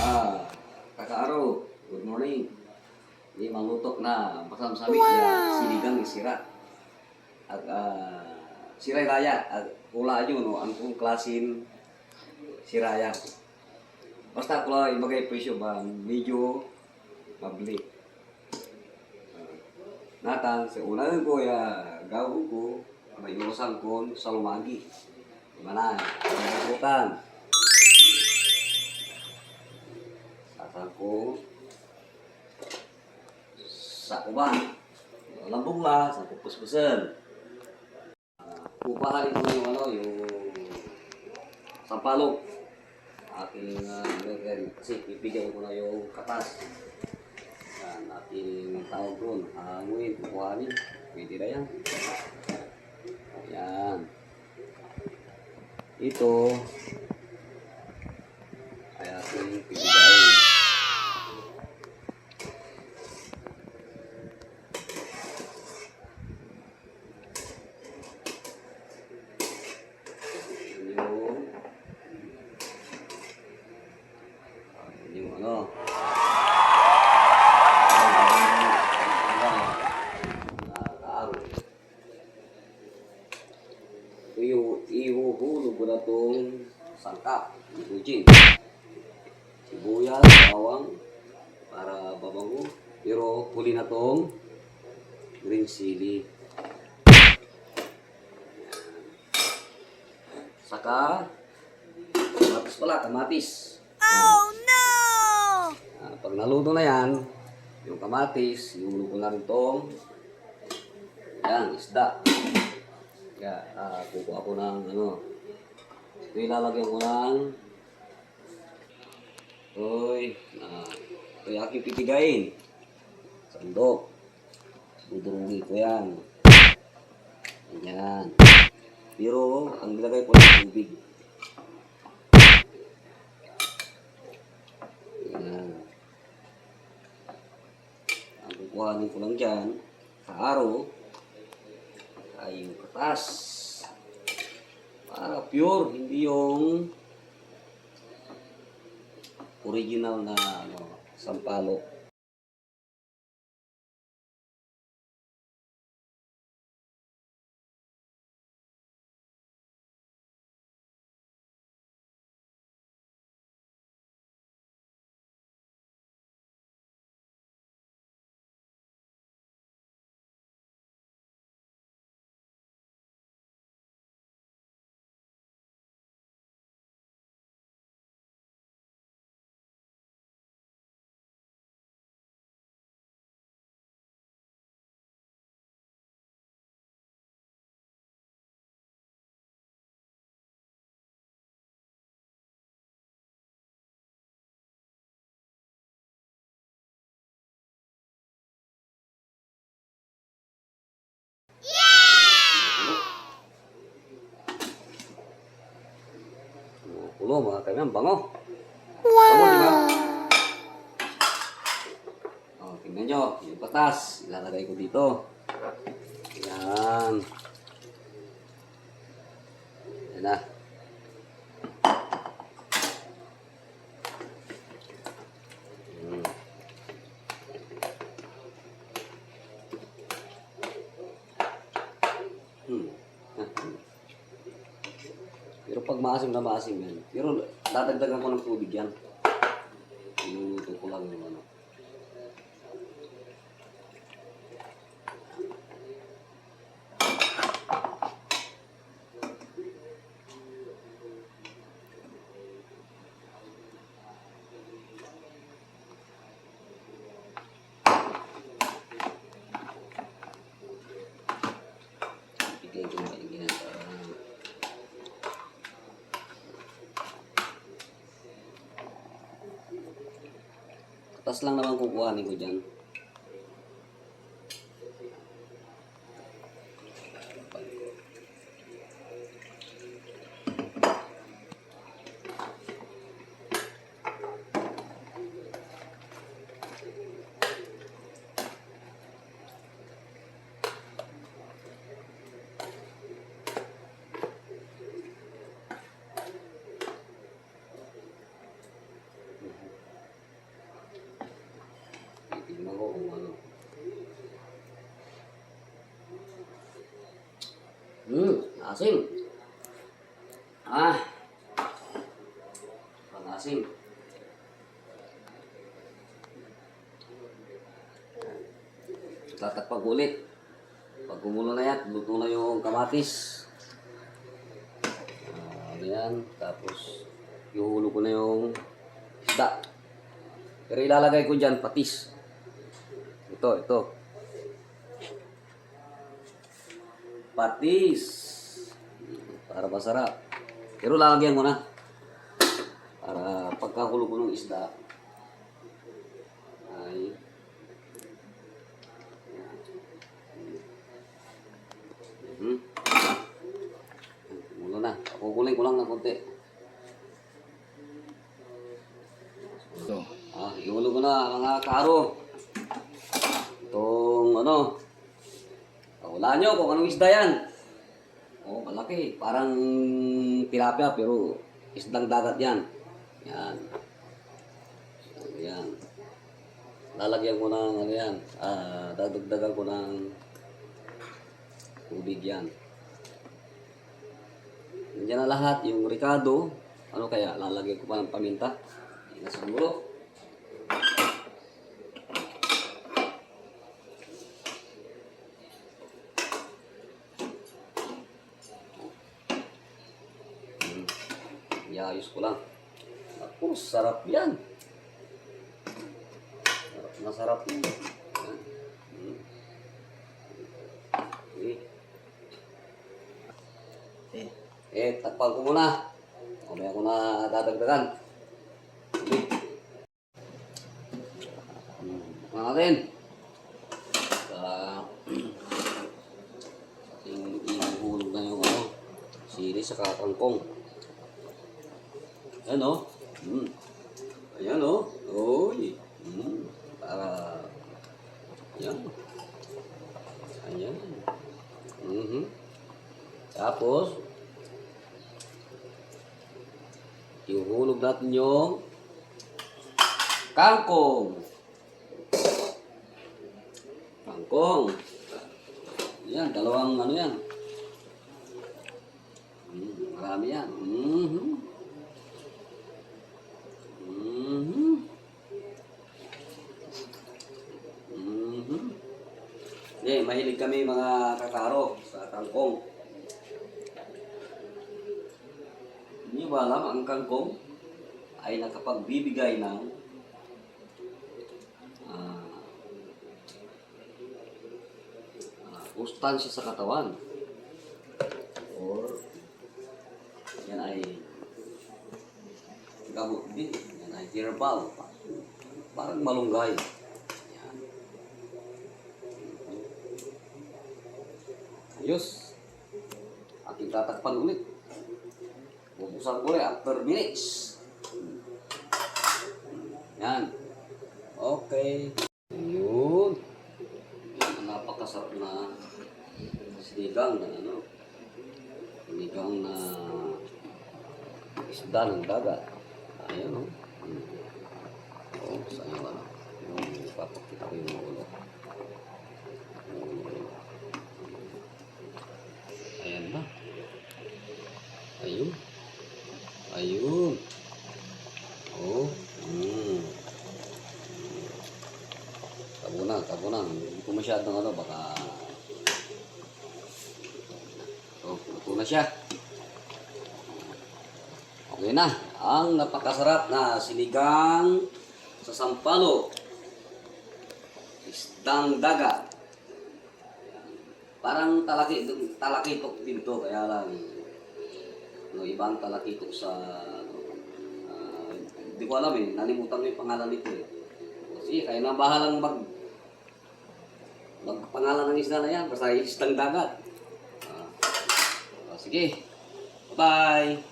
Ah, kakak Aro, good morning. Ini mangutok na, pasang sami wow. ya, sinigang isirat. Ag, ah, uh, siray raya, ag, kula aja no, angkung kelasin siraya. Basta kula ibagay presyo ba, medyo mabli. Uh, ah, natang, sa unang ko ya, gawo ko, may ilusan ko sa lumagi. Mana, bukan. Sasang ko sa kuban. Lambong la, sa pupus-pusan. Uh, pupahalin ko na yung ano, yung sampalok. Aking uh, gagawin. kasi pipigyan ko na yung katas. Yan, ating tawag doon. Hanguin, pupuhalin. Pwede na yan. Yan. Ito ay ating pipigyan. yung yung ano yung ihuhulog ko na itong sangkap, ibujin. Sibuyas, bawang, para babango. Pero huli na itong green chili. Saka, kamatis pala, kamatis. Oh no! Ah, pag naluto na yan, yung kamatis, iulog ko na rin itong yan, isda. Kaya, ah, kukuha ko ng ano, ilalagyan ko ng Uy, ah, ito yung aking pipigayin. Sandok. Dudurungin ko yan. Yan. Pero, ang nilagay ko ng tubig. Yan. Ang kukuhanin ko lang dyan, sa araw, ay yung katas. Para pure, hindi yung original na ano, sampalok. Kulo mga kaibigan, bango. Bango, di ba? Oh, tingnan nyo, yung patas, ilalagay ko dito. Yan. Yan na. Pag maasim na maasim yan. Pero dadagdagan ko ng tubig yan. Iluluto ko lang yung ano. Bigay ko na yung ginagawa. Katas lang naman kukuhanin ko dyan. Asim. Ah. Pangasim. Tatakpag ulit. Pag kumulo na yan, luto na yung kamatis. Ah, yan. Tapos, ihuhulog ko na yung isda. Pero ilalagay ko dyan patis. Ito, ito. Patis. Para masarap. Pero lalagyan ko na. Para pagkahulog ko ng isda, ay Hmm. Mulo na. Kukuling ko lang ng konti. Ito. Ah, ihulog ko na mga karo. Itong ano. Wala nyo kung anong isda yan. Oh, malaki. Parang tilapia pero isdang dagat yan. Yan. So, yan. Lalagyan ko ng ano yan. Ah, dadagdagan ko ng tubig yan. Nandiyan na lahat. Yung ricado. Ano kaya? Lalagyan ko pa ng paminta. Hindi na siguro. Hmm. Iayos ko lang. Ako, sarap yan. Sarap na sarap yan. Okay. Eh. Eh, takpan ko muna. Mamaya ko na dadagdagan. Okay. Ano natin? Ating ihuhulog na yung ano, sili sa kakangkong. Ayan o. Hmm. Ayan o. Uy. Hmm. Para. Ayan. Ayan. Mhm. Tapos, ihuhulog natin yung kangkong. Kangkong. Yan, dalawang ano yan. Mm, marami yan. Mhm. Kami mga kakaro sa kangkong. Hindi ba alam ang kangkong ay nakapagbibigay ng ah, sustansya sa katawan. Or yan ay gamot din. Yan ay herbal. Parang malunggay. Yan. Ayos. Ating tatakpan ulit. Bubuksan ko ulit after minutes. Yan. Okay. Yun. Napakasarap na sinigang na ano. Sinigang na isda ng dagat. Ayan o. Hmm. Oh, saan yung ano? Yung ipapakita ko yung ulo. Ayan na. Ayun. Ayun. Oh. Mm. Tabo na, tabo na. Hindi ko masyadong ano, baka... Oh, luto na siya. Okay na. Ang napakasarap na sinigang sa sampalo. Isdang dagat. Parang talaki, talakitok din to, kaya lang no, ibang talakitok sa ano, ah, hindi ko alam eh, nalimutan ko yung pangalan nito eh. Sige, kayo na bahalang mag magpangalan ng isda na yan, basta isdang dagat. Ah, sige, bye!